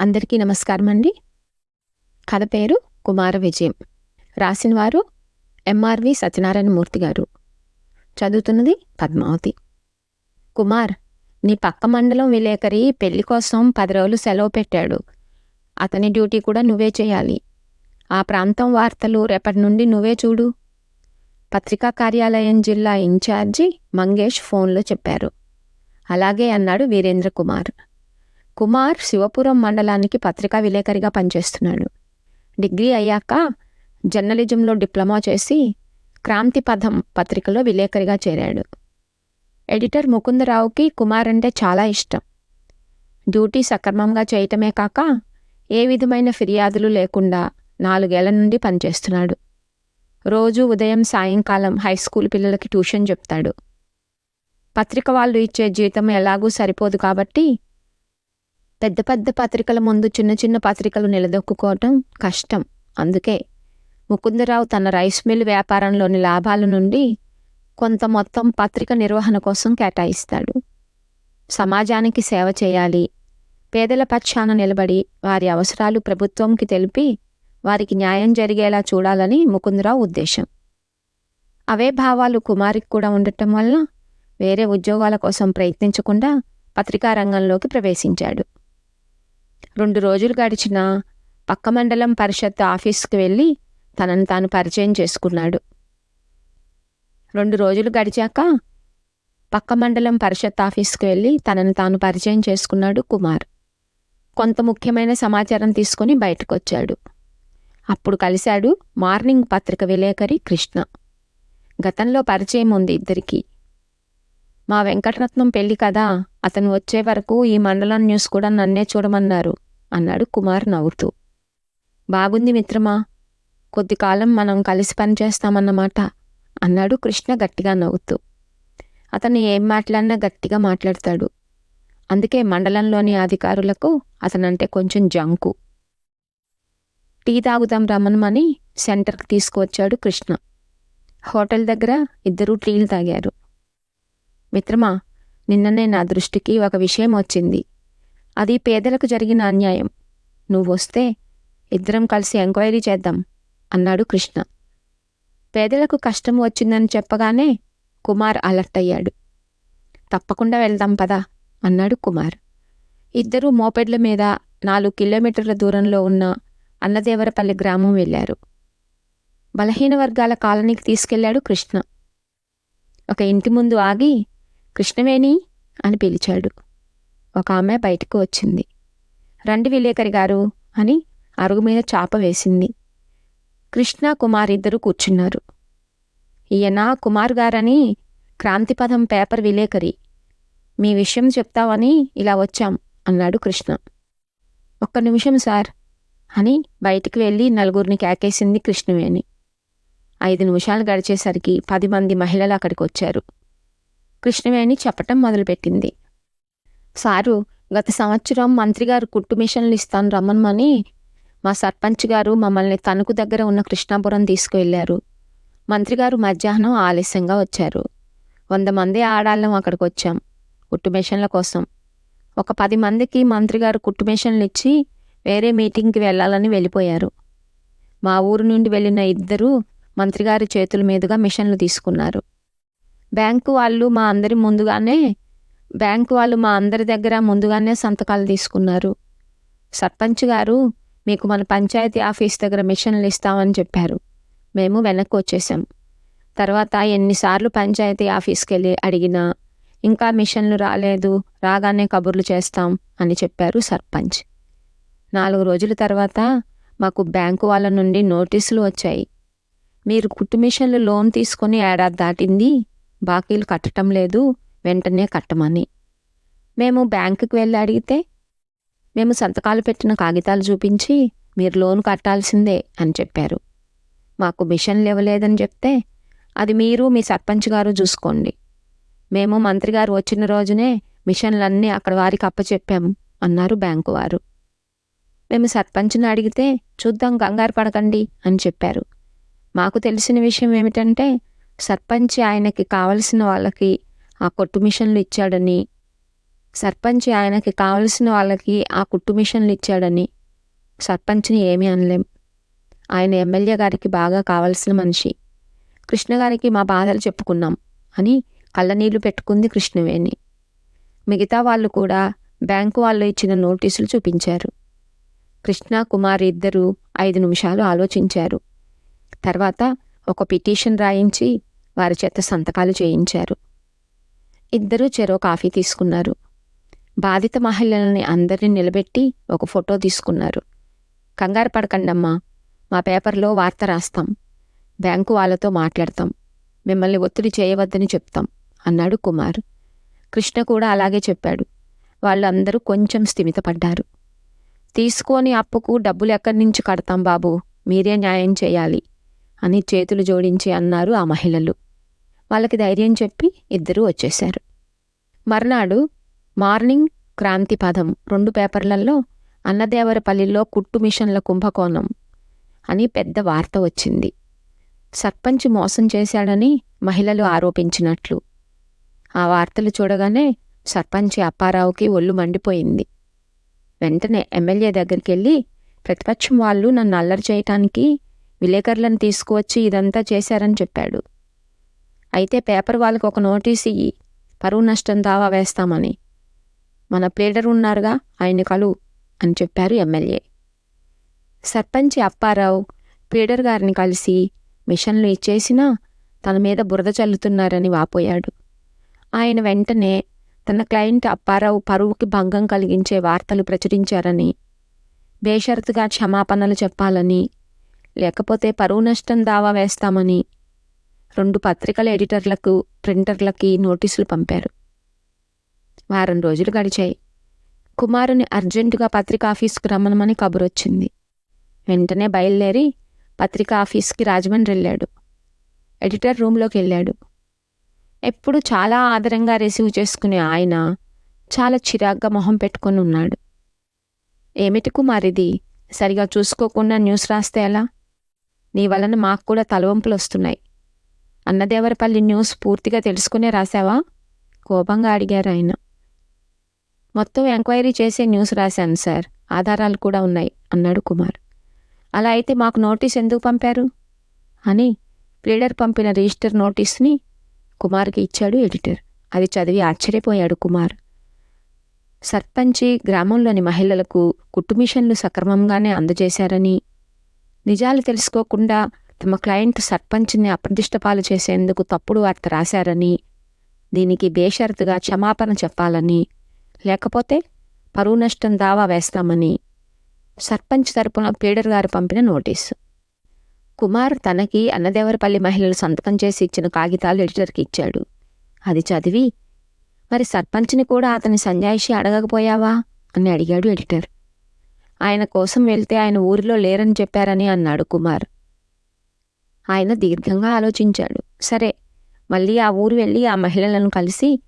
అందరికీ నమస్కారం అండి కథ పేరు కుమార విజయం. రాసినవారు ఎంఆర్వి సత్యనారాయణ మూర్తి గారు. చదువుతున్నది పద్మావతి. కుమార్ నీ పక్క మండలం విలేకరి పెళ్ళి కోసం పది రోజులు సెలవు పెట్టాడు. అతని డ్యూటీ కూడా నువ్వే చేయాలి. ఆ ప్రాంతం వార్తలు రేపటి నుండి నువ్వే చూడు. పత్రికా కార్యాలయం జిల్లా ఇన్ఛార్జి మంగేష్ ఫోన్లో చెప్పారు. అలాగే అన్నాడు వీరేంద్ర కుమార్. కుమార్ శివపురం మండలానికి పత్రికా విలేకరిగా పనిచేస్తున్నాడు. డిగ్రీ అయ్యాక జర్నలిజంలో డిప్లొమా చేసి క్రాంతి పథం పత్రికలో విలేకరిగా చేరాడు. ఎడిటర్ ముకుందరావుకి కుమార్ అంటే చాలా ఇష్టం. డ్యూటీ సక్రమంగా చేయటమే కాక ఏ విధమైన ఫిర్యాదులు లేకుండా నాలుగేళ్ళ నుండి పనిచేస్తున్నాడు. రోజు ఉదయం సాయంకాలం హై స్కూల్ పిల్లలకి ట్యూషన్ చెప్తాడు. పత్రిక వాళ్ళు ఇచ్చే జీతం ఎలాగూ సరిపోదు కాబట్టి పెద్ద పెద్ద పత్రికల ముందు చిన్న చిన్న పత్రికలు నిలదొక్కుకోవటం కష్టం. అందుకే ముకుందరావు తన రైస్ మిల్ వ్యాపారంలోని లాభాల నుండి కొంత మొత్తం పత్రిక నిర్వహణ కోసం కేటాయిస్తాడు. సమాజానికి సేవ చేయాలి. పేదల పక్షాన నిలబడి వారి అవసరాలు ప్రభుత్వంకి తెలిపి వారికి న్యాయం జరిగేలా చూడాలని ముకుందరావు ఉద్దేశం. అవే భావాలు కుమారికి కూడా ఉండటం వల్ల వేరే ఉద్యోగాల కోసం ప్రయత్నించకుండా పత్రికా రంగంలోకి ప్రవేశించాడు. రెండు రోజులు గడిచిన పక్క మండలం పరిషత్ ఆఫీస్కి వెళ్ళి తనను తాను పరిచయం చేసుకున్నాడు. రెండు రోజులు గడిచాక పక్క మండలం పరిషత్ ఆఫీస్కి వెళ్ళి తనను తాను పరిచయం చేసుకున్నాడు కుమార్. కొంత ముఖ్యమైన సమాచారం తీసుకొని బయటకు వచ్చాడు అప్పుడు కలిశాడు మార్నింగ్ పత్రిక విలేకరి కృష్ణ. గతంలో పరిచయం ఉంది ఇద్దరికీ. మా వెంకటరత్నం పెళ్ళి కదా అతను వచ్చే వరకు ఈ మండలం న్యూస్ కూడా నన్నే చూడమన్నారు. అన్నాడు కుమార్ నవ్వుతూ. బాగుంది మిత్రమా కొద్ది కాలం మనం కలిసి పనిచేస్తామన్నమాట అన్నాడు కృష్ణ గట్టిగా నవ్వుతూ. అతను ఏం మాట్లాడినా గట్టిగా మాట్లాడతాడు. అందుకే మండలంలోని అధికారులకు అతనంటే కొంచెం జంకు. టీ తాగుదాం రమ్మనమని సెంటర్కి తీసుకువచ్చాడు కృష్ణ. హోటల్ దగ్గర ఇద్దరూ టీలు తాగారు. మిత్రమా నిన్ననే నా దృష్టికి ఒక విషయం వచ్చింది. అది పేదలకు జరిగిన అన్యాయం. నువ్వు వస్తే ఇద్దరం కలిసి ఎంక్వైరీ చేద్దాం అన్నాడు కృష్ణ. పేదలకు కష్టం వచ్చిందని చెప్పగానే కుమార్ అలర్ట్ అయ్యాడు. తప్పకుండా వెళ్దాం పదా అన్నాడు కుమార్. ఇద్దరూ మోపెడ్ల మీద నాలుగు కిలోమీటర్ల దూరంలో ఉన్న అన్నదేవరపల్లి గ్రామం వెళ్ళారు. బలహీన వర్గాల కాలనీకి తీసుకెళ్ళాడు కృష్ణ. ఒక ఇంటి ముందు ఆగి కృష్ణవేణి అని పిలిచాడు. ఒక ఆమె బయటకు వచ్చింది. రండి విలేకరి గారు అని అరుగు మీద చాప వేసింది. కృష్ణ కుమార్ ఇద్దరు కూర్చున్నారు. ఈయన కుమార్ గారని క్రాంతిపథం పేపర్ విలేకరి. మీ విషయం చెప్తావని ఇలా వచ్చాం అన్నాడు కృష్ణ. ఒక్క నిమిషం సార్ అని బయటికి వెళ్ళి నలుగురిని కేకేసింది కృష్ణవేణి. ఐదు నిమిషాలు గడిచేసరికి పది మంది మహిళలు అక్కడికి వచ్చారు కృష్ణవేణి చెప్పటం మొదలుపెట్టింది. సారు గత సంవత్సరం మంత్రిగారు కుట్టు మిషన్లు ఇస్తాను రమ్మనమని మా సర్పంచ్ గారు మమ్మల్ని తణుకు దగ్గర ఉన్న కృష్ణాపురం తీసుకువెళ్ళారు మంత్రిగారు మధ్యాహ్నం ఆలస్యంగా వచ్చారు. వంద మంది ఆడాళ్ళం అక్కడికి వచ్చాం కుట్టు మిషన్ల కోసం. ఒక పది మందికి మంత్రిగారు కుట్టు మిషన్లు ఇచ్చి వేరే మీటింగ్కి వెళ్ళాలని వెళ్ళిపోయారు. మా ఊరు నుండి వెళ్ళిన ఇద్దరు మంత్రిగారి చేతుల మీదుగా మిషన్లు తీసుకున్నారు. బ్యాంకు వాళ్ళు మా అందరి ముందుగానే బ్యాంకు వాళ్ళు మా అందరి దగ్గర ముందుగానే సంతకాలు తీసుకున్నారు. సర్పంచ్ గారు మీకు మన పంచాయతీ ఆఫీస్ దగ్గర మిషన్లు ఇస్తామని చెప్పారు. మేము వెనక్కి వచ్చేసాం. తర్వాత ఎన్నిసార్లు పంచాయతీ ఆఫీస్కి వెళ్ళి అడిగినా ఇంకా మిషన్లు రాలేదు రాగానే కబుర్లు చేస్తాం అని చెప్పారు సర్పంచ్. నాలుగు రోజుల తర్వాత మాకు బ్యాంకు వాళ్ళ నుండి నోటీసులు వచ్చాయి. మీరు కుట్టు మిషన్లు లోన్ తీసుకొని ఏడాది దాటింది బాకీలు కట్టడం లేదు వెంటనే కట్టమని. మేము బ్యాంకుకి వెళ్ళి అడిగితే మేము సంతకాలు పెట్టిన కాగితాలు చూపించి మీరు లోన్ కట్టాల్సిందే అని చెప్పారు. మాకు మిషన్లు ఇవ్వలేదని చెప్తే అది మీరు మీ సర్పంచ్ గారు చూసుకోండి. మేము మంత్రి గారు వచ్చిన రోజునే మిషన్లన్నీ అక్కడ వారికి అప్పచెప్పాము అన్నారు బ్యాంకు వారు. మేము సర్పంచ్ని అడిగితే చూద్దాం కంగారు పడకండి అని చెప్పారు. మాకు తెలిసిన విషయం ఏమిటంటే సర్పంచ్ ఆయనకి కావలసిన వాళ్ళకి ఆ కొట్టు మిషన్లు ఇచ్చాడని సర్పంచ్ ఆయనకి కావలసిన వాళ్ళకి ఆ కుట్టు మిషన్లు ఇచ్చాడని సర్పంచ్ని ఏమీ అనలేం. ఆయన ఎమ్మెల్యే గారికి బాగా కావలసిన మనిషి. కృష్ణ గారికి మా బాధలు చెప్పుకున్నాం అని కళ్ళనీళ్ళు పెట్టుకుంది కృష్ణవేణి. మిగతా వాళ్ళు కూడా బ్యాంకు వాళ్ళు ఇచ్చిన నోటీసులు చూపించారు. కృష్ణ కుమార్ ఇద్దరూ ఐదు నిమిషాలు ఆలోచించారు. తర్వాత ఒక పిటిషన్ రాయించి వారి చేత సంతకాలు చేయించారు. ఇద్దరూ చెరో కాఫీ తీసుకున్నారు. బాధిత మహిళలని అందరినీ నిలబెట్టి ఒక ఫోటో తీసుకున్నారు. కంగారు పడకండమ్మా మా పేపర్లో వార్త రాస్తాం. బ్యాంకు వాళ్ళతో మాట్లాడతాం. మిమ్మల్ని ఒత్తిడి చేయవద్దని చెప్తాం అన్నాడు కుమార్. కృష్ణ కూడా అలాగే చెప్పాడు. వాళ్ళందరూ కొంచెం స్థిమితపడ్డారు. తీసుకోని అప్పుకు డబ్బులు ఎక్కడి నుంచి కడతాం బాబు? మీరే న్యాయం చేయాలి అని చేతులు జోడించి అన్నారు ఆ మహిళలు. వాళ్ళకి ధైర్యం చెప్పి ఇద్దరూ వచ్చేశారు. మర్నాడు మార్నింగ్ క్రాంతి పదం రెండు పేపర్లలో అన్నదేవరపల్లిలో కుట్టు మిషన్ల కుంభకోణం అని పెద్ద వార్త వచ్చింది. సర్పంచ్ మోసం చేశాడని మహిళలు ఆరోపించినట్లు. ఆ వార్తలు చూడగానే సర్పంచ్ అప్పారావుకి ఒళ్ళు మండిపోయింది. వెంటనే ఎమ్మెల్యే దగ్గరికి వెళ్ళి ప్రతిపక్షం వాళ్ళు నన్ను అల్లరి చేయటానికి విలేకరులను తీసుకువచ్చి ఇదంతా చేశారని చెప్పాడు. అయితే పేపర్ వాళ్ళకి ఒక నోటీస్ ఇయ్యి పరువు నష్టం దావా వేస్తామని. మన ప్లేడర్ ఉన్నారుగా ఆయన కలు అని చెప్పారు ఎమ్మెల్యే. సర్పంచి అప్పారావు ప్లేడర్ గారిని కలిసి మిషన్లు ఇచ్చేసినా తన మీద బురద చల్లుతున్నారని వాపోయాడు. ఆయన వెంటనే తన క్లయింట్ అప్పారావు పరువుకి భంగం కలిగించే వార్తలు ప్రచురించారని బేషరతుగా క్షమాపణలు చెప్పాలని లేకపోతే పరువు నష్టం దావా వేస్తామని రెండు పత్రికల ఎడిటర్లకు ప్రింటర్లకి నోటీసులు పంపారు. వారం రోజులు గడిచాయి. కుమారుని అర్జెంటుగా పత్రిక ఆఫీస్కు రమ్మనమని కబురొచ్చింది. వెంటనే బయలుదేరి పత్రిక ఆఫీస్కి రాజమండ్రి వెళ్ళాడు. ఎడిటర్ రూమ్లోకి వెళ్ళాడు. ఎప్పుడు చాలా ఆదరంగా రిసీవ్ చేసుకునే ఆయన చాలా చిరాగ్గా మొహం పెట్టుకొని ఉన్నాడు. ఏమిటి కుమారిది? సరిగా చూసుకోకుండా న్యూస్ రాస్తే ఎలా? నీ వలన మాకు కూడా తలవంపులు వస్తున్నాయి అన్నదేవరపల్లి న్యూస్ పూర్తిగా తెలుసుకునే రాశావా? కోపంగా అడిగారు ఆయన. మొత్తం ఎంక్వైరీ చేసే న్యూస్ రాశాను సార్. ఆధారాలు కూడా ఉన్నాయి అన్నాడు కుమార్. అలా అయితే మాకు నోటీస్ ఎందుకు పంపారు? అని ప్లీడర్ పంపిన రిజిస్టర్ నోటీస్ని కుమార్కి ఇచ్చాడు ఎడిటర్. అది చదివి ఆశ్చర్యపోయాడు కుమార్. సర్పంచి గ్రామంలోని మహిళలకు కుట్టుమిషన్లు సక్రమంగానే అందజేశారని నిజాలు తెలుసుకోకుండా తమ క్లయింట్ సర్పంచ్ని అప్రదిష్టపాలు చేసేందుకు తప్పుడు వార్త రాశారని దీనికి బేషరతుగా క్షమాపణ చెప్పాలని లేకపోతే పరువు నష్టం దావా వేస్తామని సర్పంచ్ తరపున పీడర్ గారు పంపిన నోటీసు. కుమార్ తనకి అన్నదేవరపల్లి మహిళలు సంతకం చేసి ఇచ్చిన కాగితాలు ఎడిటర్కి ఇచ్చాడు. అది చదివి మరి సర్పంచ్ని కూడా అతని సంజాయిషి అడగకపోయావా? అని అడిగాడు ఎడిటర్. ఆయన కోసం వెళ్తే ఆయన ఊరిలో లేరని చెప్పారని అన్నాడు కుమార్. ఆయన దీర్ఘంగా ఆలోచించాడు. సరే మళ్ళీ ఆ ఊరు వెళ్ళి ఆ మహిళలను కలిసి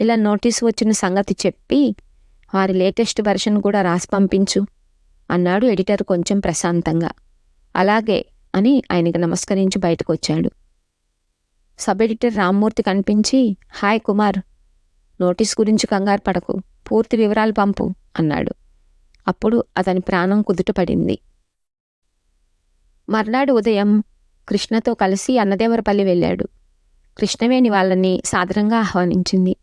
ఇలా నోటీసు వచ్చిన సంగతి చెప్పి వారి లేటెస్ట్ వెర్షన్ కూడా రాసి పంపించు అన్నాడు ఎడిటర్ కొంచెం ప్రశాంతంగా. అలాగే అని ఆయనకి నమస్కరించి బయటకు వచ్చాడు సబ్ ఎడిటర్ రామ్మూర్తి కనిపించి హాయ్ కుమార్ నోటీస్ గురించి కంగారు పడకు పూర్తి వివరాలు పంపు అన్నాడు. అప్పుడు అతని ప్రాణం కుదుటపడింది మర్నాడు ఉదయం కృష్ణతో కలిసి అన్నదేవరపల్లి వెళ్ళాడు. కృష్ణవేణి వాళ్ళని సాదరంగా ఆహ్వానించింది.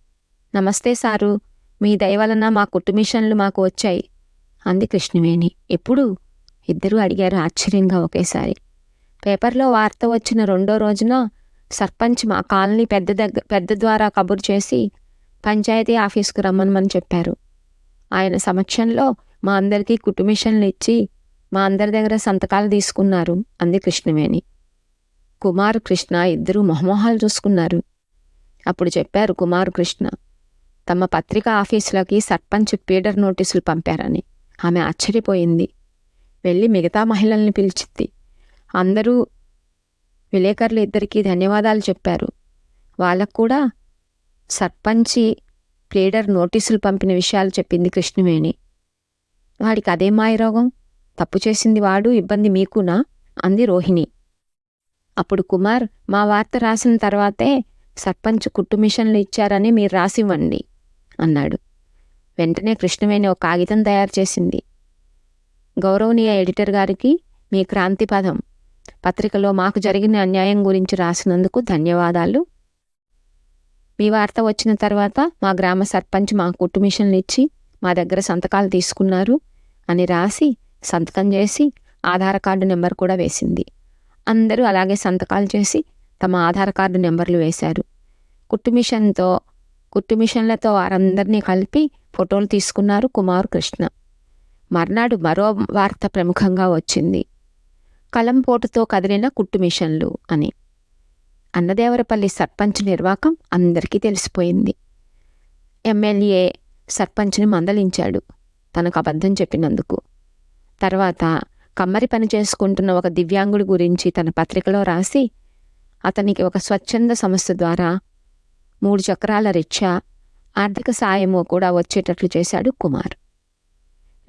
నమస్తే సారు మీ దయ వలన మా కుటుంబిషన్లు మాకు వచ్చాయి అంది కృష్ణవేణి. ఎప్పుడు? ఇద్దరూ అడిగారు ఆశ్చర్యంగా ఒకేసారి. పేపర్లో వార్త వచ్చిన రెండో రోజున సర్పంచ్ మా కాలనీ పెద్ద దగ్గర పెద్ద ద్వారా కబురు చేసి పంచాయతీ ఆఫీస్కు రమ్మనమని చెప్పారు. ఆయన సమక్షంలో మా అందరికీ కుటుంబిషన్లు ఇచ్చి మా అందరి దగ్గర సంతకాలు తీసుకున్నారు అంది కృష్ణవేణి. కుమార్ కృష్ణ ఇద్దరూ మొహమొహాలు చూసుకున్నారు. అప్పుడు చెప్పారు కుమార్ కృష్ణ తమ పత్రిక ఆఫీసులకి సర్పంచ్ పీడర్ నోటీసులు పంపారని. ఆమె ఆశ్చర్యపోయింది. వెళ్ళి మిగతా మహిళల్ని పిలిచింది అందరూ విలేకరులు ఇద్దరికీ ధన్యవాదాలు చెప్పారు. వాళ్ళకు కూడా సర్పంచి ప్లీడర్ నోటీసులు పంపిన విషయాలు చెప్పింది కృష్ణవేణి. వాడికి అదే మాయరోగం తప్పు చేసింది వాడు ఇబ్బంది మీకునా? అంది రోహిణి. అప్పుడు కుమార్ మా వార్త రాసిన తర్వాతే సర్పంచ్ కుట్టు మిషన్లు ఇచ్చారని మీరు రాసివ్వండి అన్నాడు. వెంటనే కృష్ణవేణి ఒక కాగితం తయారు చేసింది. గౌరవనీయ ఎడిటర్ గారికి మీ క్రాంతి పదం. పత్రికలో మాకు జరిగిన అన్యాయం గురించి రాసినందుకు ధన్యవాదాలు. మీ వార్త వచ్చిన తర్వాత మా గ్రామ సర్పంచ్ మా కుట్టు మిషన్లు ఇచ్చి మా దగ్గర సంతకాలు తీసుకున్నారు అని రాసి సంతకం చేసి ఆధార్ కార్డు నెంబర్ కూడా వేసింది. అందరూ అలాగే సంతకాలు చేసి తమ ఆధార్ కార్డు నెంబర్లు వేశారు. కుట్టు మిషన్తో కుట్టు మిషన్లతో వారందరినీ కలిపి ఫోటోలు తీసుకున్నారు కుమార్ కృష్ణ. మర్నాడు మరో వార్త ప్రముఖంగా వచ్చింది. కలంపోటుతో కదిలిన కుట్టు మిషన్లు అని. అన్నదేవరపల్లి సర్పంచ్ నిర్వాకం అందరికీ తెలిసిపోయింది. ఎమ్మెల్యే సర్పంచ్ని మందలించాడు. తనకు అబద్ధం చెప్పినందుకు. తర్వాత కమ్మరి పని చేసుకుంటున్న ఒక దివ్యాంగుడి గురించి తన పత్రికలో రాసి అతనికి ఒక స్వచ్ఛంద సంస్థ ద్వారా మూడు చక్రాల రిక్షా ఆర్థిక సాయము కూడా వచ్చేటట్లు చేశాడు కుమార్.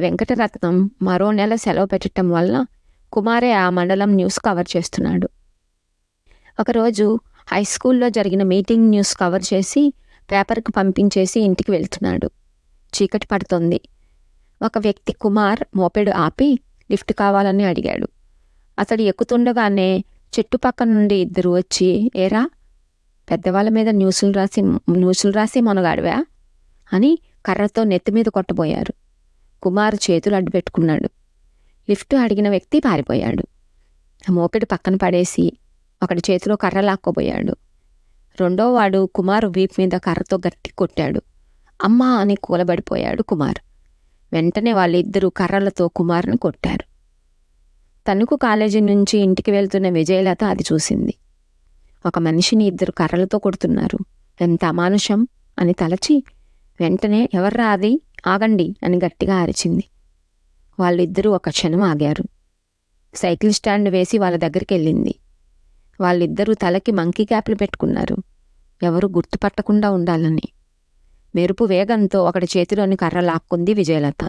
వెంకటరత్నం మరో నెల సెలవు పెట్టడం వల్ల కుమారే ఆ మండలం న్యూస్ కవర్ చేస్తున్నాడు. ఒకరోజు హై స్కూల్లో జరిగిన మీటింగ్ న్యూస్ కవర్ చేసి పేపర్కు పంపించేసి ఇంటికి వెళ్తున్నాడు. చీకటి పడుతోంది. ఒక వ్యక్తి కుమార్ మోపెడు ఆపి లిఫ్ట్ కావాలని అడిగాడు. అతడు ఎక్కుతుండగానే చెట్టు పక్క నుండి ఇద్దరు వచ్చి ఏరా పెద్దవాళ్ళ మీద న్యూసులు రాసి న్యూసులు రాసి మనగాడివా? అని కర్రతో నెత్తి మీద కొట్టబోయారు. కుమార్ చేతులు అడ్డుపెట్టుకున్నాడు లిఫ్ట్ అడిగిన వ్యక్తి పారిపోయాడు. మోపెడు పక్కన పడేసి ఒకటి చేతిలో కర్ర లాక్కోబోయాడు. రెండో వాడు కుమారు వీపు మీద కర్రతో గట్టి కొట్టాడు. అమ్మా అని కూలబడిపోయాడు కుమార్. వెంటనే వాళ్ళిద్దరూ కర్రలతో కుమార్ని కొట్టారు. తణుకు కాలేజీ నుంచి ఇంటికి వెళ్తున్న విజయలత అది చూసింది. ఒక మనిషిని ఇద్దరు కర్రలతో కొడుతున్నారు. ఎంత అమానుషం! అని తలచి వెంటనే ఎవర్రా అది? ఆగండి! అని గట్టిగా అరిచింది. వాళ్ళిద్దరూ ఒక క్షణం ఆగారు. సైకిల్ స్టాండ్ వేసి వాళ్ళ దగ్గరికి వెళ్ళింది వాళ్ళిద్దరూ తలకి మంకీ క్యాప్లు పెట్టుకున్నారు. ఎవరు గుర్తుపట్టకుండా ఉండాలని. మెరుపు వేగంతో ఒకటి చేతిలోని కర్ర లాక్కుంది విజయలత.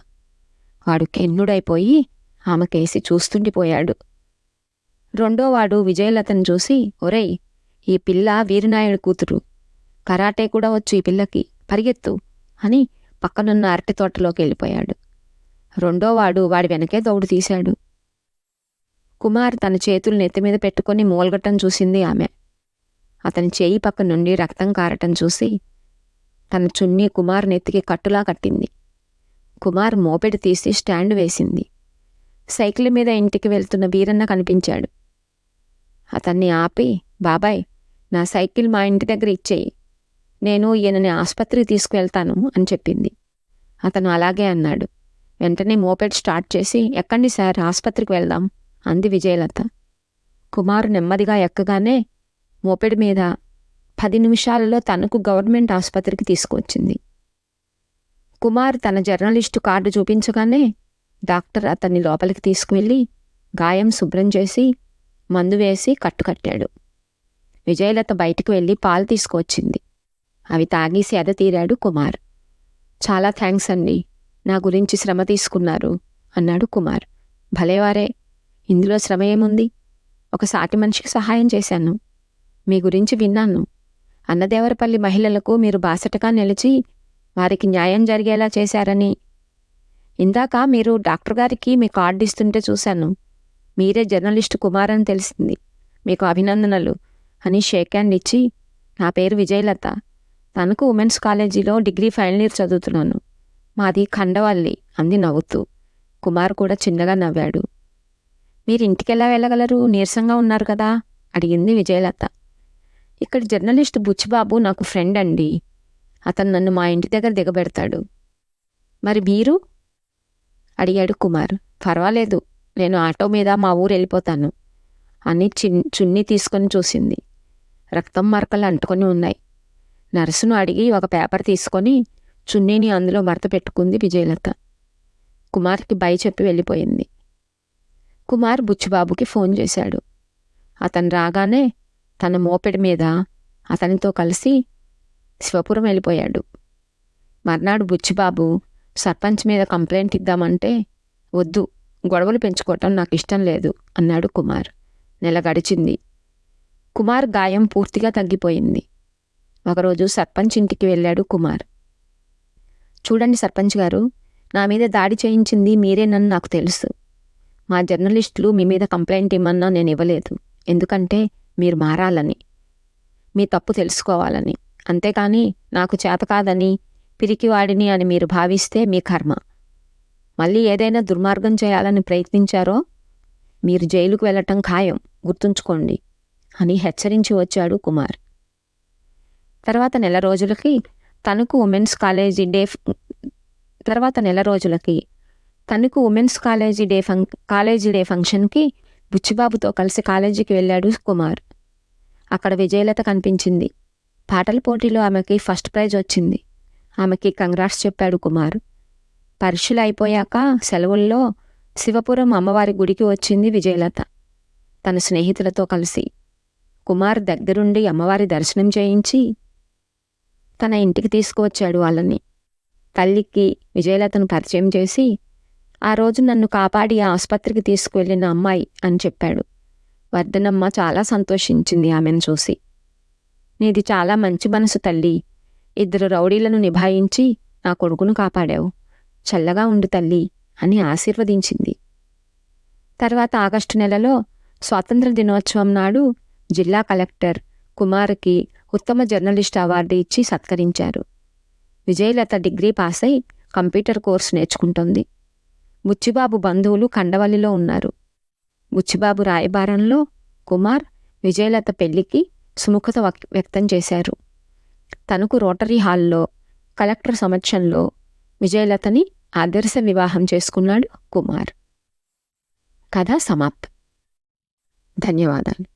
వాడు కెన్నుడైపోయి ఆమెకేసి చూస్తుండిపోయాడు. రెండోవాడు విజయలతను చూసి ఒరేయ్ ఈ పిల్ల వీరనాయుడు కూతురు. కరాటే కూడా వచ్చు ఈ పిల్లకి. పరిగెత్తు అని పక్కనున్న అరటి తోటలోకి వెళ్ళిపోయాడు. రెండోవాడు వాడి వెనకే దౌడు తీశాడు. కుమార్ తన చేతులు నెత్తిమీద పెట్టుకుని మూలగటం చూసింది ఆమె. అతని చేయి పక్క నుండి రక్తం కారటం చూసి తన చున్నీ కుమార్ నెత్తికి కట్టులా కట్టింది. కుమార్ మోపెడు తీసి స్టాండ్ వేసింది. సైకిల్ మీద ఇంటికి వెళ్తున్న వీరన్న కనిపించాడు. అతన్ని ఆపి బాబాయ్ నా సైకిల్ మా ఇంటి దగ్గర ఇచ్చేయి. నేను ఈయనని ఆసుపత్రికి తీసుకువెళ్తాను అని చెప్పింది. అతను అలాగే అన్నాడు. వెంటనే మోపెడ్ స్టార్ట్ చేసి ఎక్కండి సార్ ఆసుపత్రికి వెళ్దాం అంది విజయలత. కుమారు నెమ్మదిగా ఎక్కగానే మోపెడ్ మీద పది నిమిషాలలో తనకు గవర్నమెంట్ ఆసుపత్రికి తీసుకువచ్చింది. కుమార్ తన జర్నలిస్టు కార్డు చూపించగానే డాక్టర్ అతన్ని లోపలికి తీసుకువెళ్ళి గాయం శుభ్రం చేసి మందు వేసి కట్టుకట్టాడు. విజయలత బయటికి వెళ్ళి పాలు తీసుకువచ్చింది. అవి తాగేసి అద తీరాడు కుమార్. చాలా థ్యాంక్స్ అండి నా గురించి శ్రమ తీసుకున్నారు అన్నాడు కుమార్. భలేవారే ఇందులో శ్రమ ఏముంది? ఒక సాటి మనిషికి సహాయం చేశాను. మీ గురించి విన్నాను. అన్నదేవరపల్లి మహిళలకు మీరు బాసటగా నిలిచి వారికి న్యాయం జరిగేలా చేశారని. ఇందాక మీరు డాక్టర్ గారికి మీ కార్డు ఇస్తుంటే చూశాను. మీరే జర్నలిస్టు కుమార్ అని తెలిసింది. మీకు అభినందనలు. అని షేక్ హ్యాండ్ ఇచ్చి నా పేరు విజయలత. తనకు ఉమెన్స్ కాలేజీలో డిగ్రీ ఫైనల్ ఇయర్ చదువుతున్నాను. మాది ఖండవల్లి అంది నవ్వుతూ. కుమార్ కూడా చిన్నగా నవ్వాడు. మీరు ఇంటికెలా వెళ్ళగలరు? నీరసంగా ఉన్నారు కదా? అడిగింది విజయలత. ఇక్కడ జర్నలిస్ట్ బుచ్చిబాబు నాకు ఫ్రెండ్ అండి. అతను నన్ను మా ఇంటి దగ్గర దిగబెడతాడు. మరి మీరు? అడిగాడు కుమార్. పర్వాలేదు నేను ఆటో మీద మా ఊరు వెళ్ళిపోతాను. అని చిన్ చున్నీ తీసుకొని చూసింది. రక్తం మరకలు అంటుకొని ఉన్నాయి. నర్సును అడిగి ఒక పేపర్ తీసుకొని చున్నీని అందులో మరత పెట్టుకుంది విజయలత. కుమార్కి బై చెప్పి వెళ్ళిపోయింది. కుమార్ బుచ్చిబాబుకి ఫోన్ చేశాడు. అతను రాగానే తన మోపెడి మీద అతనితో కలిసి శివపురం వెళ్ళిపోయాడు. మర్నాడు బుచ్చిబాబు సర్పంచ్ మీద కంప్లైంట్ ఇద్దామంటే వద్దు గొడవలు పెంచుకోవటం నాకు ఇష్టం లేదు అన్నాడు కుమార్. నెల గడిచింది. కుమార్ గాయం పూర్తిగా తగ్గిపోయింది. ఒకరోజు సర్పంచ్ ఇంటికి వెళ్ళాడు కుమార్. చూడండి సర్పంచ్ గారు నా మీద దాడి చేయించింది మీరేనని నాకు తెలుసు. మా జర్నలిస్టులు మీ మీద కంప్లైంట్ ఇమ్మన్నా నేను ఇవ్వలేదు ఎందుకంటే మీరు మారాలని మీ తప్పు తెలుసుకోవాలని. అంతేకాని నాకు చేత కాదని పిరికివాడిని అని మీరు భావిస్తే మీ కర్మ. మళ్ళీ ఏదైనా దుర్మార్గం చేయాలని ప్రయత్నించారో మీరు జైలుకు వెళ్ళటం ఖాయం. గుర్తుంచుకోండి. అని హెచ్చరించి వచ్చాడు కుమార్. తర్వాత నెల రోజులకి తనకు ఉమెన్స్ కాలేజీ డే తర్వాత నెల రోజులకి తనకు ఉమెన్స్ కాలేజీ డే ఫంక్ కాలేజీ డే ఫంక్షన్కి బుచ్చిబాబుతో కలిసి కాలేజీకి వెళ్ళాడు కుమార్. అక్కడ విజయలత కనిపించింది. పాటల పోటీలో ఆమెకి ఫస్ట్ ప్రైజ్ వచ్చింది. ఆమెకి కంగ్రాట్స్ చెప్పాడు కుమార్. పరీక్షలు అయిపోయాక సెలవుల్లో శివపురం అమ్మవారి గుడికి వచ్చింది విజయలత. తన స్నేహితులతో కలిసి కుమార్ దగ్గరుండి అమ్మవారి దర్శనం చేయించి తన ఇంటికి తీసుకువచ్చాడు వాళ్ళని. తల్లికి విజయలతను పరిచయం చేసి ఆ రోజు నన్ను కాపాడి ఆసుపత్రికి తీసుకువెళ్ళిన అమ్మాయి అని చెప్పాడు. వర్ధనమ్మ చాలా సంతోషించింది ఆమెను చూసి. నీది చాలా మంచి మనసు తల్లి. ఇద్దరు రౌడీలను నిభాయించి నా కొడుకును కాపాడావు. చల్లగా ఉండు తల్లి అని ఆశీర్వదించింది. తర్వాత ఆగస్టు నెలలో స్వాతంత్ర దినోత్సవం నాడు జిల్లా కలెక్టర్ కుమార్కి ఉత్తమ జర్నలిస్ట్ అవార్డు ఇచ్చి సత్కరించారు. విజయలత డిగ్రీ పాస్ అయి కంప్యూటర్ కోర్సు నేర్చుకుంటోంది. బుచ్చిబాబు బంధువులు కండవల్లిలో ఉన్నారు. బుచ్చిబాబు రాయబారంలో కుమార్ విజయలత పెళ్ళికి సుముఖత వక్- వ్యక్తం చేశారు. తనకు రోటరీ హాల్లో కలెక్టర్ సమక్షంలో విజయలతని ఆదర్శ వివాహం చేసుకున్నాడు కుమార్. కథ సమాప్తం. ధన్యవాదాలు.